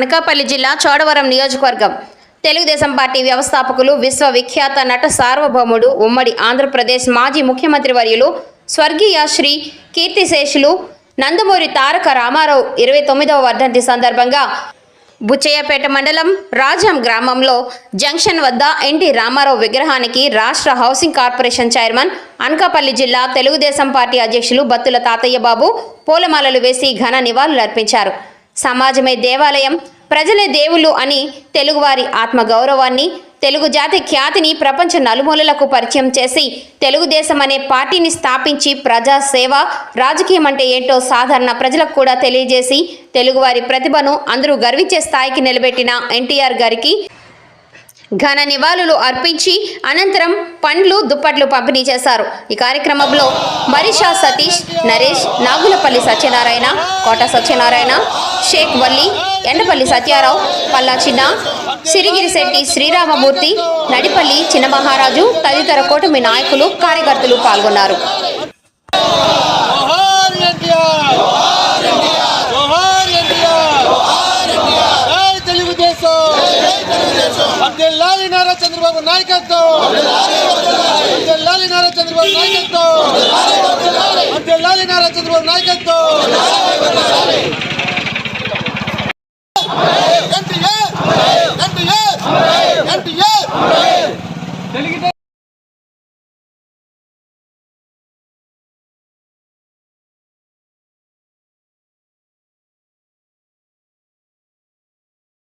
అనకాపల్లి జిల్లా చోడవరం నియోజకవర్గం. తెలుగుదేశం పార్టీ వ్యవస్థాపకులు విశ్వవిఖ్యాత నట సార్వభౌముడు ఉమ్మడి ఆంధ్రప్రదేశ్ మాజీ ముఖ్యమంత్రి వర్యులు స్వర్గీయ శ్రీ కీర్తిశేషులు నందమూరి తారక రామారావు ఇరవై తొమ్మిదవ వర్ధంతి సందర్భంగా బుచ్చయ్యపేట మండలం రాజం గ్రామంలో జంక్షన్ వద్ద ఎన్టీ రామారావు విగ్రహానికి రాష్ట్ర హౌసింగ్ కార్పొరేషన్ చైర్మన్ అనకాపల్లి జిల్లా తెలుగుదేశం పార్టీ అధ్యక్షులు బత్తుల తాతయ్య బాబు పూలమాలలు వేసి ఘన నివాళులర్పించారు. సమాజమే దేవాలయం ప్రజలే దేవుళ్ళు అని తెలుగువారి ఆత్మగౌరవాన్ని తెలుగు జాతి ఖ్యాతిని ప్రపంచ నలుమూలలకు పరిచయం చేసి తెలుగుదేశం అనే పార్టీని స్థాపించి ప్రజా సేవ రాజకీయం అంటే ఏంటో సాధారణ ప్రజలకు కూడా తెలియజేసి తెలుగువారి ప్రతిభను అందరూ గర్వించే స్థాయికి నిలబెట్టిన ఎన్టీఆర్ గారికి ఘన నివాళులు అర్పించి అనంతరం పండ్లు దుప్పట్లు పంపిణీ చేశారు. ఈ కార్యక్రమంలో మరిషా సతీష్ నరేష్ నాగులపల్లి సత్యనారాయణ కోట సత్యనారాయణ షేక్ వల్లి ఎండపల్లి సత్యారావు పల్లా చిన్న సిరిగిరిశెట్టి శ్రీరామమూర్తి నడిపల్లి చిన్నమహారాజు తదితర కూటమి నాయకులు కార్యకర్తలు పాల్గొన్నారు. జోహార్ నారా చంద్రబాబు నాయకత్వం! వర్ధిల్లాలి నారా చంద్రబాబు నాయకత్వం! వర్ధిల్లాలి నారా చంద్రబాబు నాయకత్వం!